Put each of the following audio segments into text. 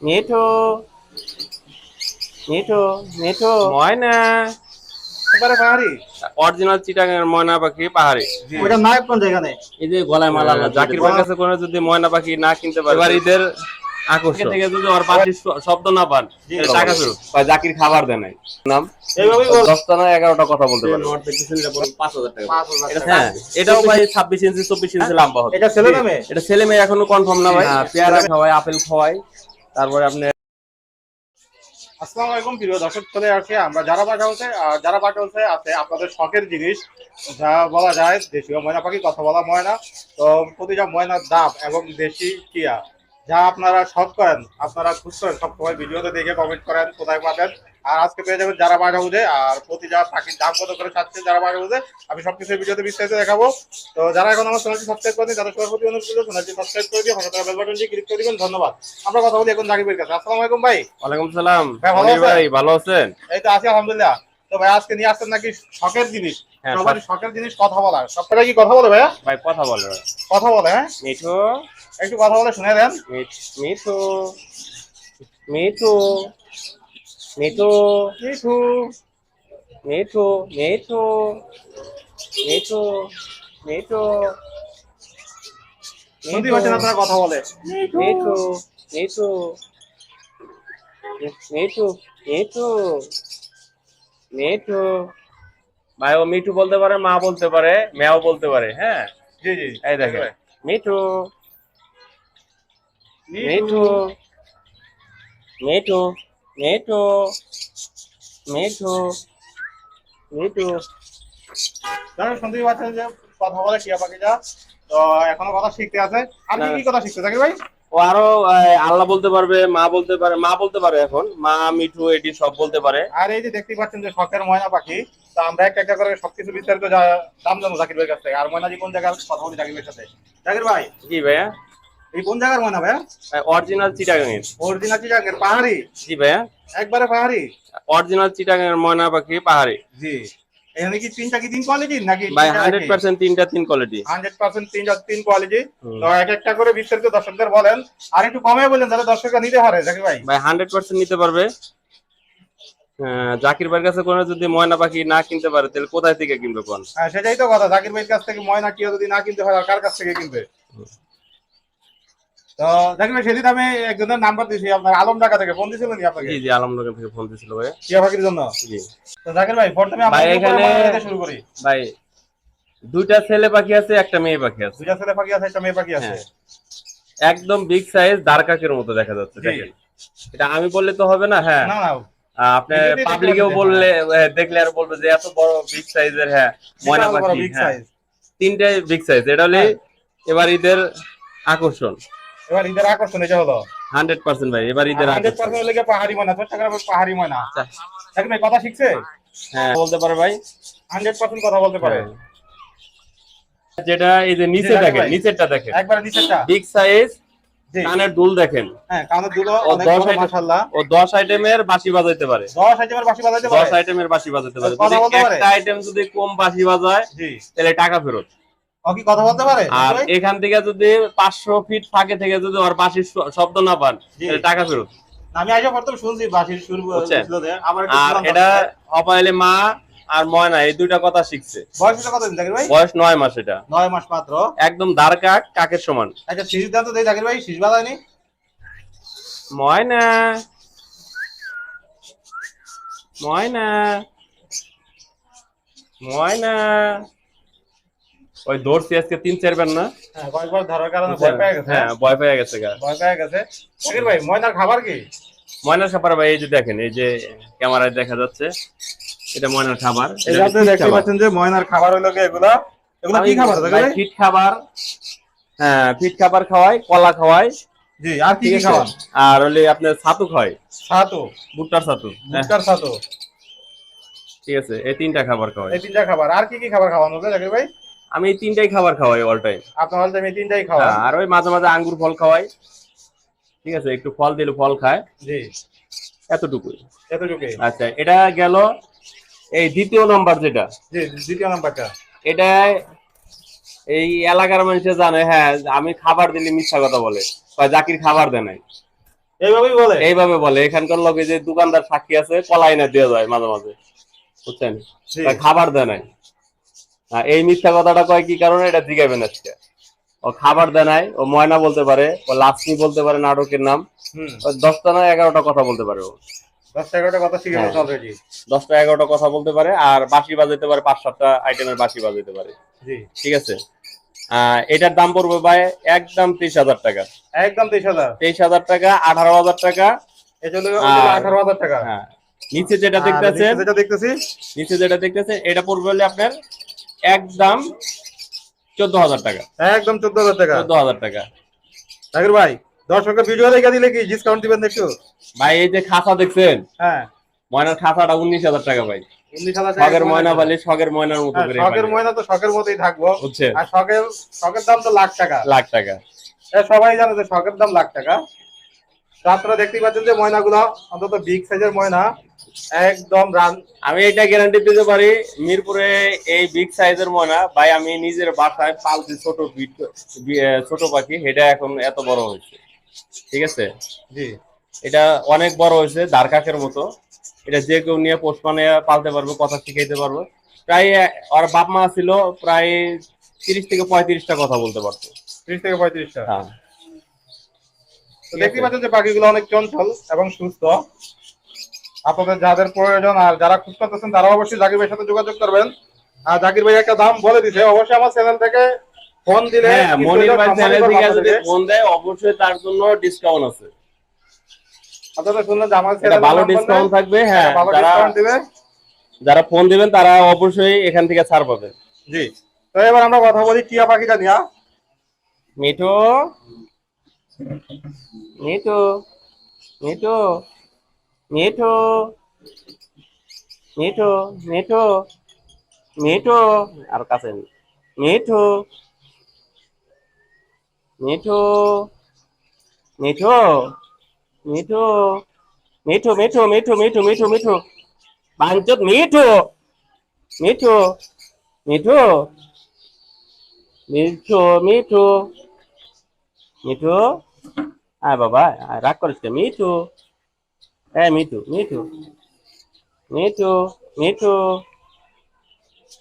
মিঠু মিঠু মিঠু ময়না। একবারে পাহাড়ি। অরিজিনাল চিটাগাঙের ময়না পাখি পাহাড়ি। ওটা নায়ক কোন জায়গা নেই? এই যে গলায় মালা জাকির ভাইয়ের কাছে কোনো যদি ময়না পাখি না কিনতে পারে এবার ঈদের আকর্ষণ থেকে যদি ওর পাখির শব্দ না পান টাকা ফেরত। বা জাকির খাবার দেয় নাই। নাম? এইভাবেই না এগারোটা কথা বলতে পারে। টাকা। হ্যাঁ এটাও ভাই ইঞ্চি চব্বিশ ইঞ্চি লম্বা হবে। এটা ছেলে নামে এটা ছেলে মেয়ে এখনও কনফার্ম না ভাই। হ্যাঁ, পেয়ারা খাওয়াই আপেল খাওয়াই তারপরে আপনি আসসালামু আলাইকুম প্রিয় দর্শক চলে আসছে আমরা যারা হচ্ছে যারা বাটা হচ্ছে আছে আপনাদের শখের জিনিস যা বলা যায় দেশীয় ময়না পাখি কথা বলা ময়না। তো প্রতিটা ময়নার দাম এবং দেশি টিয়া যা আপনারা সব করেন আপনারা খুশ করেন সবসময় ভিডিওতে দেখে কমেন্ট করেন কোথায় পাবেন। আর আজকে পেয়ে যাবেন যারা বাটা বুঝে আর প্রতিটা পাখির দাম কত করে চাচ্ছে যারা বাটা বুঝে আমি সবকিছু এই ভিডিওতে বিস্তারিত দেখাবো। তো যারা এখন আমার চ্যানেলটি সাবস্ক্রাইব করেন তাদের সবার প্রতি অনুরোধ করব চ্যানেলটি সাবস্ক্রাইব করে দিয়ে হঠাৎ বেল বাটনটি ক্লিক করে দিবেন। ধন্যবাদ। আমরা কথা বলি এখন জাকিবের কাছে। আসসালামু আলাইকুম ভাই। ওয়ালাইকুম সালাম। ভাই, ভালো আছেন? ভাই ভালো আছেন? এই তো আছি আলহামদুলিল্লাহ। তো ভাই আজকে নিয়ে আসছেন নাকি শখের জিনিস? হ্যাঁ, সবারই শখের জিনিস কথা বলার সবটা কি কথা বলে ভাইয়া ভাই কথা বলে কথা বলে হ্যাঁ মিঠু একটু কথা বলে শুনে দেন মিঠ- মিঠু মিঠু মিঠু মিঠু মিঠু মিঠু মিঠু মিঠু শুনতে পাচ্ছেন আপনারা কথা বলে মিঠু মিঠু মিঠু মিঠু মিঠু ভাই ও মিঠু বলতে পারে মা বলতে পারে মেয়াও বলতে পারে হ্যাঁ? জি জি এই দেখেন। মিঠু। মিঠু। মিঠু। মিঠু। মিঠু। মিঠু। যারা শুনতেই পাচ্ছেন যে কথা বলে টিয়া পাখিটা তো এখনও কথা শিখতে আছে। কি কি কথা শিখতে থাকি ভাই? ও আরও আল্লাহ বলতে পারবে মা বলতে পারে মা বলতে পারে এখন। মা মিঠু এটি সব বলতে পারে। আর এই যে দেখতে পাচ্ছেন যে শখের ময়না পাখি তো আমরা একটা একটা করে সবকিছু বিস্তারিত দাম জানব জাকির ভাইয়ের কাছ থেকে। আর ময়না জি কোন জায়গার কথা বলি জাকির ভাইয়ের সাথে? জাকির ভাই? জি ভাইয়া। এই কোন জায়গার ময়না ভাইয়া? অরিজিনাল চিটাগাঙের অরিজিনাল চিটাঙ্গের পাহাড়ি? জি ভাইয়া। একবারে পাহাড়ি? অরিজিনাল চিটাগাঙের ময়না পাখি পাহাড়ি। জি। এখানে কি তিনটা কি তিন কোয়ালিটি নাকি ভাই হান্ড্রেড পার্সেন্ট তিনটা তিন কোয়ালিটি হান্ড্রেড পার্সেন্ট তিন তিন কোয়ালিটি তো এক একটা করে বিস্তারিত দর্শকদের বলেন। আর একটু কমে বলেন তাহলে দর্শকরা নিতে পারে জাকির ভাই? ভাই হান্ড্রেড পার্সেন্ট নিতে পারবে। আহ, জাকির ভাইয়ের কাছে কোনো যদি ময়না পাখি না কিনতে পারে তাহলে কোথায় থেকে কিনবে কোন? হ্যাঁ সেটাই তো কথা। জাকির ভাইয়ের কাছ থেকে ময়না কি যদি না কিনতে হয় আর কার কাছ থেকে কিনবে? তো সেদিন আমি একজনের নাম্বার দিয়েছি আপনার আলম ঢাকা থেকে ফোন দিয়েছিলেন কি আপনাকে? জি জি আলমনগর থেকে ফোন দিছিল ভাই। টিয়া পাখির জন্য? জি। তো জাকির ভাই প্রথমে আমরা ভাই, কি করে এখানে- শুরু করি। ভাই দুইটা ছেলে পাখি আছে একটা মেয়ে পাখি আছে। দুইটা ছেলে পাখি আছে একটা মেয়ে পাখি আছে। হ্যাঁ। একদম বিগ সাইজ দারকাকের মতো দেখা যাচ্ছে। দেখেন। এটা আমি বললে তো হবে না? হ্যাঁ। না না। আপনি পাবলিকেও বললে দেখলে আর বলবে যে এত বড় বিগ সাইজের হ্যাঁ ময়না পাখি বিগ হ্যাঁ। সাইজ তিনটে বিগ সাইজ এটা হলে হ্যাঁ। এবার ঈদের আকর্ষণ। এবার ঈদের আকর্ষণ এটা হলো। হান্ড্রেড পার্সেন্ট ভাই এবার ঈদের হান্ড্রেড পার্সেন্ট লেগে পাহাড়ি ময়না তোর টাকার পাহাড়ি ময়না আচ্ছা, ভাই কথা শিখছে? হ্যাঁ। বলতে পারে ভাই। হান্ড্রেড পার্সেন্ট কথা বলতে পারে। হ্যাঁ। যেটা এই যে নিচে দেখেন নিচেরটা দেখেন। একবারে নিচেরটা। বিগ সাইজ কানের দুল দেখেন। হ্যাঁ কানের দুলো ও অনেক দশ মাশাআল্লাহ। ও দশ আইটেমের বাঁশি বাজাইতে পারে। দশ আইটেমের বাঁশি বাজাইতে আইটেমের বাঁশি বাজাতে পারে। কথা যদি বলতে পারে? একটা আইটেম যদি কম বাঁশি বাজায় তাহলে টাকা ফেরত। কি কথা বলতে পারে? আর এখান থেকে যদি পাঁচশো ফিট ফাঁকে থেকে যদি ওর বাঁশির শব্দ না পান টাকা ফেরত। আমি আইসা প্রথম শুনছি বাঁশির সুর ছিল আর এটা। অপাইলে মা আর ময়না এই দুইটা কথা শিখছে। বয়স হলো কত দিন জাকির ভাই? বয়স নয় মাস এটা। নয় মাস মাত্র। একদম দাঁড় কাক কাকের সমান। একটা শীষ দাম তো দেই জাকির ভাই শীষ বাজায়নি ময়না। ময়না। ময়না। ওই দৌড়ছি আজকে তিন চারবার না? হ্যাঁ কয়েকবার ধরার কারণে ভয় পেয়ে গেছে হ্যাঁ ভয় পেয়ে গেছে ভয় পেয়ে গেছে। জাকির ভাই ময়নার খাবার কি? ময়নার খাবার ভাই এই যে দেখেন এই যে ক্যামেরায় দেখা যাচ্ছে এটা ময়নার খাবার। এই এটা আপনি দেখতে পাচ্ছেন যে ময়নার খাবার হলো কি এগুলা? এগুলা কি খাবার ফিট খাবার হ্যাঁ ফিট খাবার খাওয়াই কলা খাওয়াই। জি আর কি কি খাবার আর হলে আপনার ছাতু খাওয়াই। ছাতু? ভুট্টার ছাতু হ্যাঁ, ভুট্টার ছাতু। ঠিক আছে এই তিনটা খাবার খাওয়াই। এই তিনটা খাবার। আর কি কি খাবার খাওয়ানো হবে জাকির ভাই? আমি এই তিনটাই খাবার খাওয়াই অল টাইম আপনার হলতে এই তিনটাই খাওয়া? আর ওই মাঝে মাঝে আঙ্গুর ফল খাওয়াই। ঠিক আছে একটু ফল দিলে ফল খায়। জি। এতটুকুই। এতটুকুই? আচ্ছা এটা গেল এই দ্বিতীয় নম্বর যেটা। জি দ্বিতীয় নাম্বারটা এটা এই এলাকার মানুষে জানে হ্যাঁ আমি খাবার দিলে মিথ্যা কথা বলে কয় জাকির খাবার দেয় নাই। এইভাবেই বলে? এইভাবে বলে। এখানকার লোকে যে দোকানদার সাক্ষী আছে কলাই না দেওয়া যায় মাঝে মাঝে। বুঝছেন? খাবার দেয় নাই। হ্যাঁ, এই মিথ্যা কথাটা কয় কি কারণে? এটা জিগাবেন আজকে। ও খাবার দেয় নাই ও ময়না বলতে পারে ও লাক্ষ্মী বলতে পারে নাটকের নাম। দশটা না এগারোটা কথা বলতে পারে ও। দশ এগারোটা কথা শিখে হ্যাঁ। অলরেডি দশটা এগারোটা কথা বলতে পারে আর বাঁশি বাজাইতে পারে পাঁচ সাতটা আইটেমের বাঁশি বাজাইতে পারে। জি। ঠিক আছে? এটার দাম পড়বে ভাই একদম তেইশ হাজার টাকা। একদম তেইশ হাজার। তেইশ হাজার টাকা আঠারো হাজার টাকা। আঠারো হাজার টাকা। হ্যাঁ নিচে যেটা নিচে যেটা দেখতেছি। নিচে যেটা দেখতেছেন এটা পড়বে হলে আপনার একদম চোদ্দ হাজার টাকা। একদম চোদ্দ হাজার টাকা। চোদ্দ হাজার টাকা। জাকির ভাই দর্শকের ভিডিও দেখে দিলে কি ডিসকাউন্ট দিবেন একটু? ভাই এই যে খাসা দেখছেন? হ্যাঁ। ময়নার খাসাটা উনিশ হাজার টাকা ভাই। উনিশ হাজার শখের ময়না বালি শখের ময়নার মতো হ্যাঁ, করে শখের ময়না তো শখের মতোই থাকব। বুঝছেন? আর শখের শখের দাম তো লাখ টাকা। লাখ টাকা। সবাই জানে যে শখের দাম লাখ টাকা। তো আপনারা দেখতেই পাচ্ছেন যে ময়নাগুলো অন্তত বিগ সাইজের ময়না একদম রান আমি এটা গ্যারান্টি দিতে পারি মিরপুরে এই বিগ সাইজের ময়না ভাই আমি নিজের বাসায় পালছি ছোট ছোট পাখি এটা এখন এত বড় হয়েছে। ঠিক আছে? জি। এটা অনেক বড় হয়েছে দারকাকের মতো। এটা যে কেউ নিয়ে পোষ মানে পালতে পারবে কথা শিখাইতে পারবে। প্রায় ওর বাপ মা ছিল প্রায় তিরিশ থেকে পঁয়ত্রিশটা কথা বলতে পারতো। ত্রিশ থেকে পঁয়ত্রিশটা? হ্যাঁ। তো দেখতেই পাচ্ছেন যে পাখিগুলো অনেক চঞ্চল এবং সুস্থ। আপনাদের যাদের প্রয়োজন আর যারা খুঁজ করতেছেন তারা অবশ্যই জাকির ভাইয়ের সাথে যোগাযোগ করবেন। আর জাকির ভাই একটা দাম বলে দিছে অবশ্যই আমার চ্যানেল থেকে ফোন দিলে হ্যাঁ মনির ভাই চ্যানেল থেকে যদি ফোন দেয় অবশ্যই তার জন্য ডিসকাউন্ট আছে। আপনারা শুনলেন যে আমার চ্যানেল ভালো ডিসকাউন্ট থাকবে হ্যাঁ ভালো যারা ডিসকাউন্ট দিবে। যারা ফোন দিবেন তারা অবশ্যই এখান থেকে ছাড় পাবে। জি। তো এবার আমরা কথা বলি টিয়া পাখিটা নিয়ে। মিঠু? মিঠু মিঠু মিঠু মিঠু মিঠু মিঠু আর কাছে মিঠু মিঠু মিঠু মিঠু মিঠু মিঠু মিঠু মিঠু মিঠু মিঠু বাঞ্চত মিঠু মিঠু মিঠু মিঠু মিঠু মিঠু আয় বাবা রাগ করিস কে? মিঠু। হ্যাঁ মিঠু মিঠু। মিঠু মিঠু।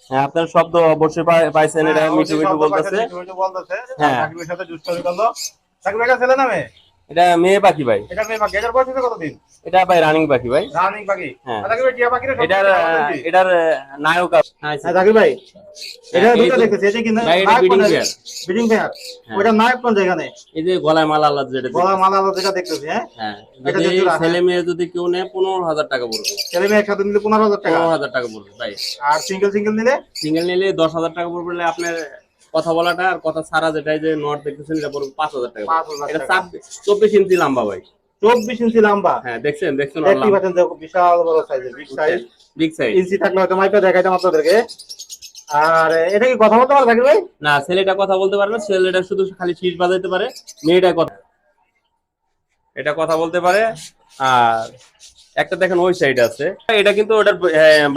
হ্যাঁ আপনার শব্দ অবশ্যই পাই- পাইছেন এটা হ্যাঁ, মিঠু মিঠু বলতেছে। হ্যাঁ। সাথে দুষ্টামি করল জাকির ছেলে নামে এটা মেয়ে পাখি ভাই। এটা মেয়ে পাখি। এটার বয়স হচ্ছে কতদিন? এটা ভাই রানিং পাখি ভাই। রানিং পাখি। হ্যাঁ। টিয়া পাখিটা এটার। এটার নায়ক হ্যাঁ জাকির ভাই। এটা হ্যাঁ, দুটো দেখতেছি। এটা কি ভাই, এটা breeding pair। বিডিং পেয়ার হ্যাঁ। ওটা নায়ক কোন জায়গায় এই যে গলায় মালা আল্লাহ যেটা দিচ্ছে। গলা মালা আলো যেটা দেখতেছি হ্যাঁ? হ্যাঁ। এটা যদি ছেলে মেয়ে যদি কেউ নেয় পনেরো হাজার টাকা পড়বে। ছেলে মেয়ে একসাথে নিলে পনেরো হাজার টাকা। পনেরো হাজার টাকা পড়বে ভাই। আর সিঙ্গেল সিঙ্গেল নিলে? সিঙ্গেল নিলে দশ হাজার টাকা পড়বে আপনার কথা বলাটা আর কথা ছাড়া যেটাই যে নট দেখতেছেন এটা পড়বে পাঁচ হাজার টাকা এটা। চব্বিশ ইঞ্চি লম্বা ভাই। চব্বিশ ইঞ্চি লম্বা? হ্যাঁ দেখছেন দেখছেন বিশাল বড় সাইজের big size big size inch থাকলে হয়তো মাইপে দেখাইতাম আপনাদেরকে। আর এটা কি কথা বলতে পারবে ভাই? না ছেলেটা কথা বলতে পারবে না ছেলেটা শুধু খালি শীষ বাজাইতে পারে মেয়েটা কথা এটা কথা বলতে পারে। আর একটা দেখেন ওই সাইড আছে। এটা কিন্তু ওটার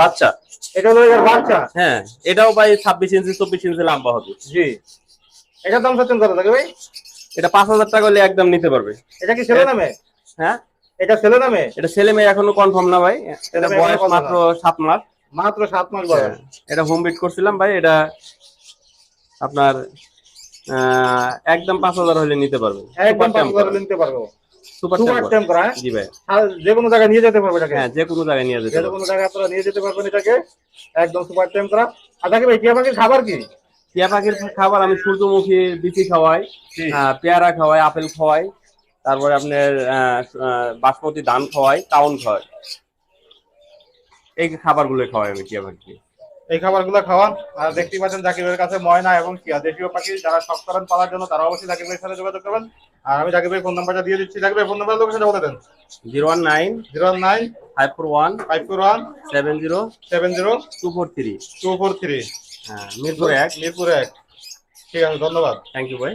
বাচ্চা। এটা হলো বাচ্চা? হ্যাঁ এটাও ভাই ছাব্বিশ ইঞ্চি চব্বিশ ইঞ্চি লম্বা হবে। জি। এটার দাম চাচ্ছেন কত জাকির ভাই? এটা পাঁচ হাজার টাকা হলে একদম নিতে পারবে। এটা কি ছেলে নামে হ্যাঁ? এটা ছেলে নামে এটা ছেলে মেয়ে এখনও কনফার্ম না ভাই। এটা বয়স মাত্র সাত মাস। মাত্র সাত মাস বয়স। হ্যাঁ, এটা হোম বিট করছিলাম ভাই এটা আপনার আহ, একদম পাঁচ হাজার হলে নিতে পারবে। একদম পাঁচ হাজার হলে নিতে পারব। সুপার হ্যাঁ? জি ভাই যে কোনো জায়গায় নিয়ে যেতে পারবে এটাকে। হ্যাঁ যে কোনো জায়গায় নিয়ে যেতে যে কোনো জায়গায় আপনারা নিয়ে যেতে পারবেন এটাকে। একদম সুপার টেম করা। আর জাকির ভাই টিয়া পাখির খাবার কি? টিয়া পাখির খাবার আমি সূর্যমুখী বিচি খাওয়াই পেয়ারা খাওয়াই আপেল খাওয়াই তারপরে আপনার বাসমতি ধান খাওয়াই কাউন খাওয়াই। এই খাবারগুলো খাওয়াই আমি টিয়া পাখি এই খাবারগুলো খাওয়ান। আর দেখতেই পাচ্ছেন জাকিবের কাছে ময়না এবং কিয়া দেশীয় পাখি যারা শখ করেন পালার জন্য তারা অবশ্যই জাকির ভাইয়ের সাথে যোগাযোগ করবেন। আর আমি জাকির ভাই ফোন নাম্বারটা দিয়ে দিচ্ছি। জাকির ভাই ফোন নাম্বার লোকেশনটা বলে দেন। Zero one nine zero one nine five four one five four one seven zero seven zero two four three. Two four three. হ্যাঁ মিরপুর এক। মিরপুর এক। ঠিক আছে ধন্যবাদ। থ্যাংক ইউ ভাই।